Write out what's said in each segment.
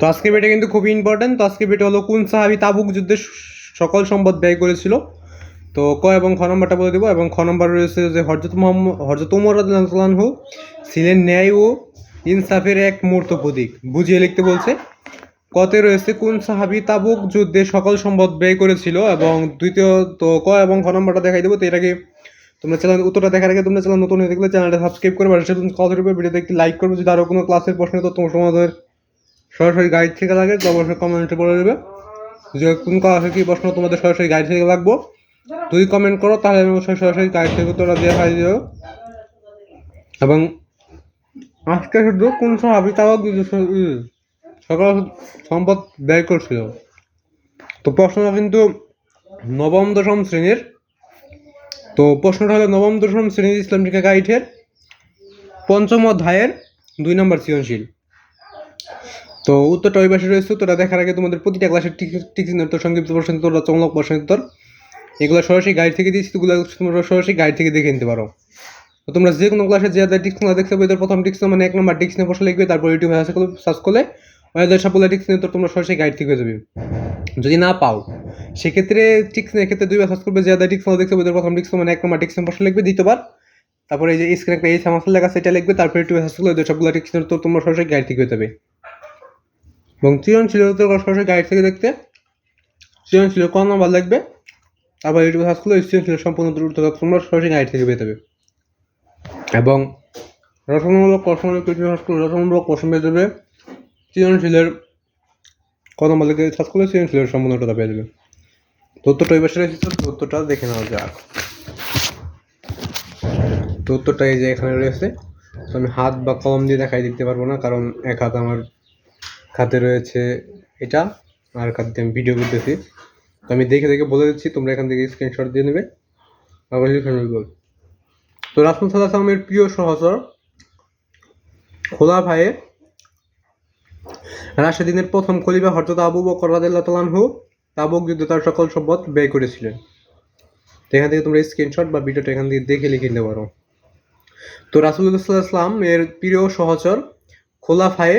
তো আজকে বেটা কিন্তু খুবই ইম্পর্টেন্ট তো আজকে বেটা হলো কোন সাহাবি তাবুক যুদ্ধে সকল সম্পদ ব্যয় করেছিল? তো ক এবং খ নম্বরটা বলে দেবো। এবং খ নম্বর রয়েছে যে হরজত মোহাম্মদ হরজত উমর রাহু ছিলেন ন্যায় ও ইনসাফের এক মূর্ত প্রতীক। বুঝিয়ে লিখতে বলছে, কতে রয়েছে কোন সাহাবি তাবুক যুদ্ধে সকল সম্পদ ব্যয় করেছিল? এবং দ্বিতীয় তো ক এবং খ নম্বরটা দেখাই দেবো। তো এটাকে তোমরা চ্যানেল, উত্তরটা দেখার আগে তোমরা চ্যানেল নতুন হয়ে থাকলে চ্যানেলটা সাবস্ক্রাইব করবে আর কত রূপে ভিডিওতে একটি লাইক করবে। যদি আরও কোনো ক্লাসের প্রশ্ন তো তোমার তোমাদের সরাসরি গাইড থেকে লাগে, তো অবশ্যই কমেন্টে বলে দেবে। যে কোন ক্লাসে কী প্রশ্ন, তোমাদের সরাসরি গাইড থেকে লাগবো। তুই কমেন্ট করো, তাহলে আমি অবশ্যই সরাসরি গাইড থেকে উত্তরটা দিয়ে পাই দিও এবং আজকে শুধু কোন সাহাবি তাও সকল সম্পদ ব্যয় করছিল। তো প্রশ্নটা কিন্তু নবম, দশম শ্রেণির। তো প্রশ্নটা হলো, নবম, দশম শ্রেণির ইসলাম শিক্ষা গাইডের পঞ্চম অধ্যায়ের দুই নম্বর সৃজনশীল। তো উত্তরটা ওই পাশে রয়েছে তোরা দেখার আগে তোমাদের প্রতিটা ক্লাসের টিক্স উত্তর সংক্ষিপ্ত প্রশ্ন উত্তর রচমূলক প্রশ্ন উত্তর এগুলো সরাসরি গাইড থেকে দিয়েছি, তোগুলো তোমরা সরাসরি গাইড থেকে দেখে নিতে পারো। তো তোমরা যে কোনো ক্লাসে যে না দেখতে পাবে প্রথম টিক্স মানে এক নম্বর টিক্স নিয়ে প্রশ্ন লিখবে, তারপর ইউটিউবে সার্চ করলে ওদের সবগুলো টিক্স নিয়ে তোমরা সরাসরি গাইড থেকে যাবে। যদি না পাও, সেক্ষেত্রে টিক্স ক্ষেত্রে দুইবার সার্চ করবে, যে টিক্স দেখতে পাবে প্রথম টিক্স মানে এক নম্বর টিক্স প্রশ্ন লিখবে, দ্বিতীয়বার। তারপরে এই যে স্ক্রিনে একটা এই সামাসের লেখা সেটা লিখবে, তারপরে ইউটিউবে সার্চ করলে ওদের সবগুলো টিক্স তো তোমরা সরাসরি গাইড থেকে যাবে। এবং সৃজনশীল তো সরাসরি গাইড থেকে দেখতে। সৃজনশীল কোন নাম্বার লাগবে। আবার ইউটিউবে সার্চ করলে সৃজনশীল সম্পূর্ণ উত্তর তোমরা সরাসরি গাইড থেকে পেয়ে যাবে। এবং রচনামূলক প্রশ্ন রচনামূলক প্রশ্ন পেয়ে যাবে। সৃজনশীলের কত নাম্বার লাগে সার্চ করলে সৃজনশীলের সম্পূর্ণ উত্তরটা পেয়ে যাবে। তথ্যটা ওই পাশে রয়েছে তথ্যটা দেখে নেওয়া যাক। তথ্যটা এই যে এখানে রয়েছে আমি হাত বা কলম দিয়ে দেখাই দিতে পারব না, কারণ এক হাত আমার খাতে রয়েছে এটা, আর খাত আমি ভিডিও করতেছি। তো আমি দেখে দেখে বলে দিচ্ছি, তোমরা এখান থেকে স্ক্রিনশট দিয়ে নেবে। তো রাসুল সাল্লাহ সালামের প্রিয় সহচর খোলা ভাইয়ে রাশেদিনের প্রথম খলিফা হরজত আবু বকর রাদিল্লাহ তালানহু তাবুক যুদ্ধে তার সকল সম্পদ ব্যয় করেছিলেন। তো এখান থেকে তোমরা স্ক্রিনশট বা ভিডিওটা এখান থেকে দেখে লিখে নিতে পারো। তো রাসুল্লাহ ইসলাম এর প্রিয় সহচর, খোলাফায়ে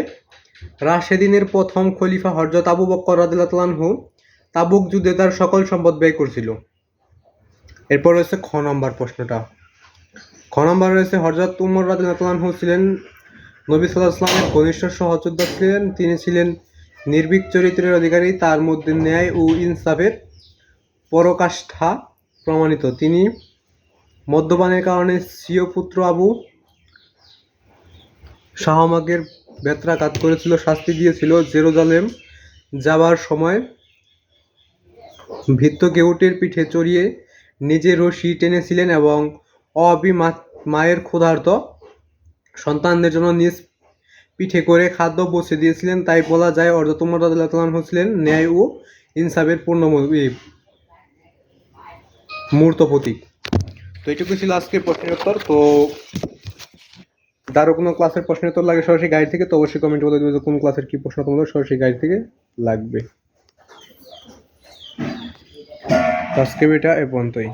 রাশেদিনের প্রথম খলিফা হরজত আবু বক্কর রাদিল্লাহু তাবুক যুদ্ধে তার সকল সম্পদ ব্যয় করছিল। এরপর রয়েছে খ নম্বর প্রশ্নটা। খ নম্বর রয়েছে হরজত উমর রাদিল্লাহু ছিলেন নবী সাল্লাহ ইসলামের ঘনিষ্ঠ সহযোদ্ধা ছিলেন তিনি ছিলেন নির্ভীক চরিত্রের অধিকারী, তার মধ্যে ন্যায় ও ইনসাফের পরকাষ্ঠা প্রমাণিত। তিনি মদ্যপানের কারণে স্বীয় পুত্র আবু শাহমাগের বেত্রাঘাত করেছিল শাস্তি দিয়েছিল জেরুজালেম যাবার সময়। ভিত্ত কেউটের পিঠে চড়িয়ে নিজে রশি টেনেছিলেন এবং অবি মায়ের ক্ষুধার্ত সন্তানদের জন্য নিজ পিঠে করে খাদ্য পৌঁছে দিয়েছিলেন। তাই বলা যায় অর্ধতম রাজু ছিলেন ন্যায় ও ইনসাফের পূর্ণ মূর্ত প্রতীক। তো এইটুকু ছিল আজকে প্রশ্নের উত্তর। তো আরও কোনো ক্লাসের প্রশ্ন তো লাগে সরাসরি গাইড থেকে, তো অবশ্যই কমেন্ট বলে দেবে কোন ক্লাসের কি প্রশ্ন তোমাদের সরাসরি গাইড থেকে লাগবে। আজকে এটা এ পর্যন্তই।